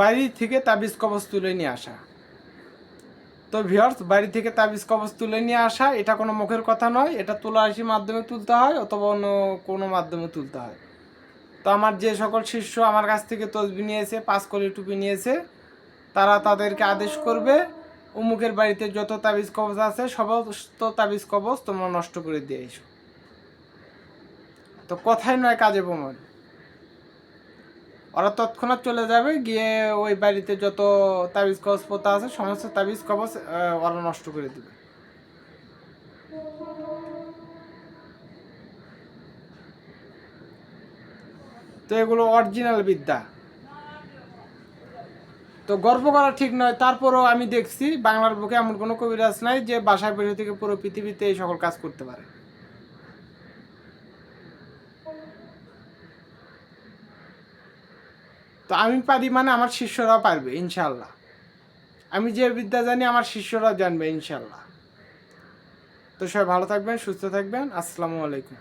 বাড়ি থেকে তাবিজ কবজ তুলে নিয়ে আসা। তো ভিওর্স বাড়ি থেকে তাবিজ কবজ তুলে নিয়ে আসা, এটা কোনো মুখের কথা নয়, এটা তুলারাশির মাধ্যমে তুলতে হয়, অথবা অন্য কোনো মাধ্যমে তুলতে হয়। তো আমার যে সকল শিষ্য আমার কাছ থেকে তসবি নিয়েছে, পাঁচ কলি টুপি নিয়েছে, তারা তাদেরকে আদেশ করবে অমুকের বাড়িতে যত তাবিজ কবজ আছে, সমস্ত তাবিজ কবজ তোমরা নষ্ট করে দিয়ে এসো। তো কথাই নয় কাজে প্রমাণ ওরা তৎক্ষণাৎ চলে যাবে, গিয়ে ওই বাড়িতে যত তাবিজ কবজ পোতা আছে, সমস্ত তাবিজ কবজ ওরা নষ্ট করে দিবে। তো এগুলো অরিজিনাল বিদ্যা। তো গর্ব করা ঠিক নয়। তারপরও আমি দেখছি, বাংলার বুকে এমন কোনো কবিরাজ নাই যে বাসায় বসে থেকে পুরো পৃথিবীতে এই সকল কাজ করতে পারে। তো আমি পারি মানে আমার শিষ্যরা পারবে ইনশাল্লাহ আমি যে বিদ্যা জানি, আমার শিষ্যরা জানবে ইনশাল্লাহ তো সবাই ভালো থাকবেন, সুস্থ থাকবেন। আসসালামু আলাইকুম।